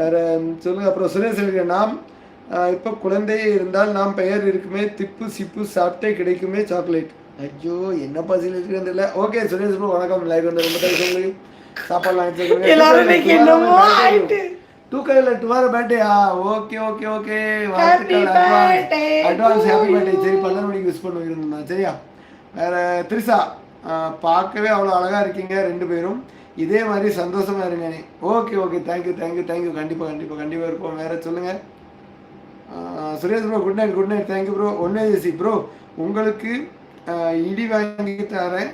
வேற சொல்லுங்க. அப்புறம் சுரேஷ் எழுதிய நாம் இப்போ குழந்தை இருந்தால் நாம் பெயர் இருக்குமே திப்பு சிப்பு சாப்பிட்டே கிடைக்குமே சாக்லேட் ஐயோ என்ன பசியில் இருக்குன்னு தெரியல. ஓகே சுரேஷ் வணக்கம். லைவ் வந்து ரொம்ப தேங்க்ஸ் உங்களுக்கு சாப்பாடுலாம் okay okay okay. Advance happy birthday சரி பன்னெண்டு மணிக்கு விஷ் பண்ண இருந்தேன் சரியா? வேற திரிசா பார்க்கவே அவ்வளோ அழகா இருக்கீங்க ரெண்டு பேரும். இதே மாதிரி சந்தோஷமா இருங்க. நீ okay okay thank you thank you thank you கண்டிப்பாக கண்டிப்பாக கண்டிப்பாக இருப்போம். வேற சொல்லுங்க. ஆஹ், Suresh bro good night good night thank you bro ஒன்னே ஜெசி ப்ரோ உங்களுக்கு இடி வாங்கி தரேன்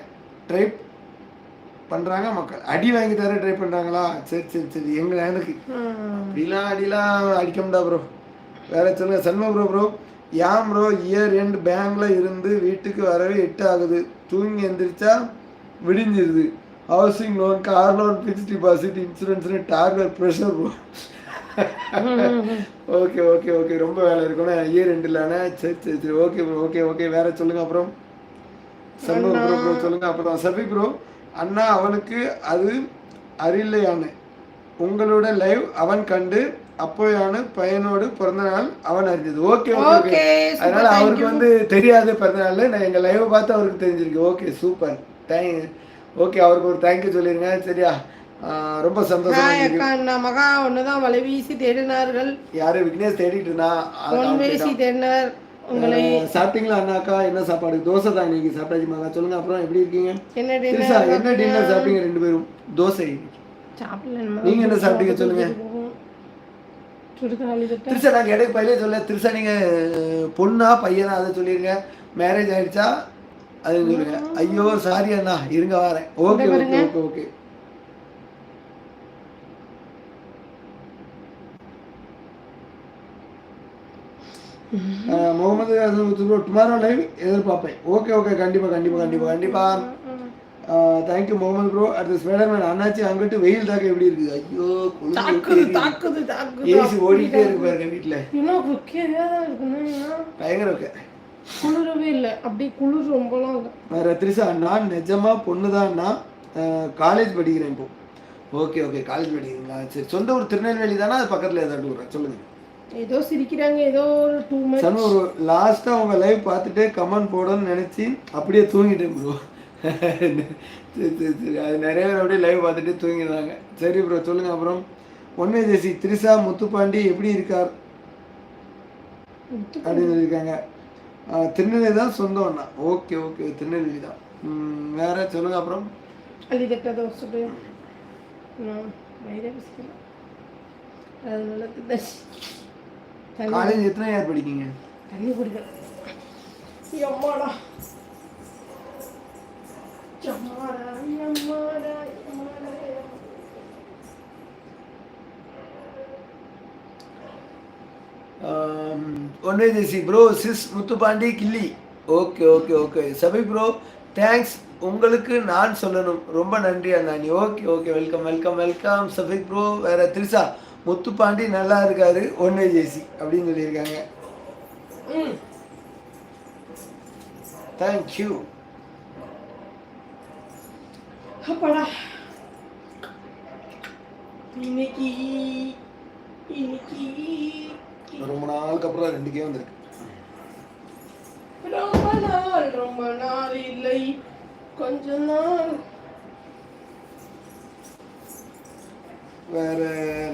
ட்ரை பண்றாங்க மக்கள். அடி வாங்கி தர ட்ரை பண்றாங்களா? சரி சரி சரி. எங்க எனக்கு. அப்படிலாம் அடிலாம் அடிக்க முடியா ப்ரோ வேற சொல்லுங்க. சண்முக ப்ரோ ப்ரோ ஏன் ப்ரோ இயர் எண்ட் பேங்க்ல இருந்து வீட்டுக்கு வரவே எட்டு ஆகுது தூங்கி எந்திரிச்சா விடிஞ்சிருது. Housing loan car loan fix deposit இன்சூரன்ஸ்னு target pressure bro okay okay okay ரொம்ப வேலை இருக்கணும் இயர் எண்ட் இல்லைண்ணே சரி சரி சரி. ஓகே ப்ரோ ஓகே ஓகே வேற சொல்லுங்க அப்புறம். சண்முக ப்ரோ ப்ரோ சொல்லுங்க அப்புறம். சபி ப்ரோ அண்ணா அவனுக்கு அது அறிலையானு உங்களோட லைவ் அவன் கண்டு அப்போயான பையனோடு பிறந்த நாள் அவன் அறிஞ்சது ஓகே ஓகே அதனால அவருக்கு. வந்து தெரியாது பிறந்த நாள் நான் எங்க லைவ் பார்த்து அவருக்கு தெரிஞ்சிருக்கு. ஓகே சூப்பர் தேங்க் ஓகே அவருக்கு ஒரு தேங்க்யூ சொல்லிருங்க. சரியா? ரொம்ப சந்தோஷமா அண்ணா மகா ஒண்ணுதான் வலை வீசி தேடினார்கள். யாரு? விக்னேஷ் தேடிட்டு அவன் வீசி. தேடினார். உங்களை சாப்பிட்டீங்களா அண்ணாக்கா என்ன சாப்பாடு? தோசை தான் இன்னைக்கு சாப்பிட்டாச்சு மகா. சொல்லுங்க அப்புறம் எப்படி இருக்கீங்க? என்ன டின்னர் என்ன டின்னர் சாப்பிட்டீங்க ரெண்டு பேரும்? தோசை சாப்பிடல நீங்க என்ன சாப்பிட்டீங்க சொல்லுங்க. திருசா நாங்க இடைக்கு பயிலே சொல்ல திருசா நீங்க அஹ், பொண்ணா பையனா அதை சொல்லிருங்க. மேரேஜ் ஆயிடுச்சா? அது சொல்லுங்க ஐயோ சாரி அண்ணா. இருங்க வரேன். Okay okay okay okay Mohammed tomorrow live எதிர்பார்ப்பேன். Okay okay கண்டிப்பா கண்டிப்பா கண்டிப்பா கண்டிப்பா. தேங்க்யூ முகமது ப்ரோ அடுத்து ஸ்பைடர்மேன் அண்ணாச்சி அங்கிட்டு வெயில் தாக்க எப்படி இருக்குது? ஐயோ தாக்குது தாக்குது தாக்குது. ஏசி ஓடிட்டே இருக்கு பாருங்க வீட்டுல இன்னும் குக்கியாக தான் இருக்குன்னா பயங்கர இருக்கு குளிரவே இல்லை. அப்படியே குளிர் ரொம்பலாம் வேற திரிசா நான் நிஜமா பொண்ணுதான்னா காலேஜ் படிக்கிறேன் இப்போ ஓகே ஓகே காலேஜ் படிக்கிறீங்களா? சரி சொந்த ஊர் திருநெல்வேலி தானே? அது பக்கத்துல ஏதாவது ஊர்? சொல்லுங்க. ஏதோ சிரிக்கிறாங்க ஏதோ ஒரு டூ மந்த்ஸ் சன்னு ஒரு லாஸ்டா உங்க லைவ் பார்த்துட்டு கமெண்ட் போடணும்னு நினைச்சு அப்படியே தூங்கிட்டேன் ப்ரோ சரி சரி சரி. அது நிறைய பேர் அப்படியே லைவ் பார்த்துட்டு தூங்கிடுறாங்க. சரி ப்ரோ சொல்லுங்க அப்புறம். ஒன்மே ஜெசி திரிசா முத்துப்பாண்டி எப்படி இருக்கார்? அப்படின்னு சொல்லியிருக்காங்க. திருநெல்வேலி தான் சொந்தம் அண்ணா. Okay okay. திருநெல்வேலி தான். வேற சொல்லுங்க அப்புறம். காலேஜ் எத்தனை இயர் படிக்கீங்க? தண்ணி one way Jessy bro sis Muthupandi Ghilli okay okay okay Sabi bro thanks உங்களுக்கு நான் சொல்லணும். ரொம்ப நன்றி அண்ணாணி okay okay welcome welcome welcome Shafiq bro வேற திரிசா முத்துப்பாண்டி நல்லா இருக்காரு. ஒன்வே ஜெசி அப்படின்னு சொல்லியிருக்காங்க. தேங்க்யூ இன்னைக்கு நாளுக்கு அப்புறம் ரெண்டு கே வந்திருக்கு. ரொம்ப நாள் ரொம்ப நாள் இல்லை. கொஞ்ச நாள். வேற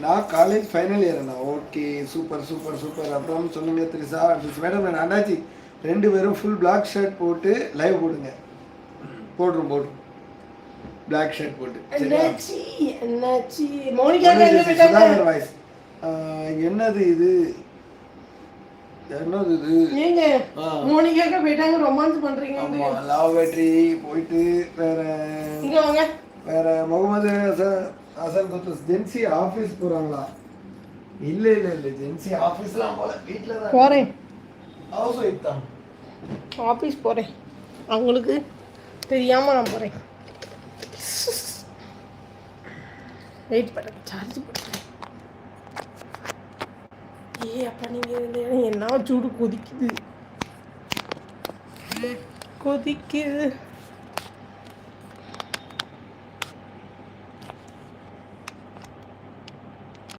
நான் காலேஜ் ஃபைனல் இயர் அண்ணா. ஓகே சூப்பர் சூப்பர் சூப்பர் அப்புறம் சொல்லுங்க திரிசா மேடம் நான் அண்ணாச்சி. ரெண்டு பேரும் ஃபுல் பிளாக் ஷர்ட் போட்டு லைவ் போடுங்க. போடுறோம் போடுறோம். பிளாக் ஷர்ட் போட்டு. சரியா? என்னாச்சு என்னாச்சு மோனிகா எங்க போயிட்டாங்க சுதாகர் வாய்ஸ் என்னது இது என்னது இது? ஏங்க ஆ. மோனிகா போயிட்டாங்க ரொமான்ஸ் பண்றீங்க. ஆமா லவ் பேட்டரி போயிட்டு வேற இங்க வாங்க. வேற முகமது ஹசன் ஹசன் குத்துஸ் ஜென்சி ஆஃபீஸ் போறாங்களா? இல்ல இல்ல இல்ல ஜென்சி ஆஃபீஸ்லாம் போல வீட்ல தான் போறேன். ஹவுஸ் ஒய்ஃப் தான். ஆஃபீஸ் போறேன். அவங்களுக்கு தெரியாம நான் போறேன். வெயிட் பண்ணுங்க சார்ஜ் போட்டுறேன் ஏ அப்பா நீங்க இருந்தீங்கன்னா என்ன சூடு கொதிக்குது கொதிக்குது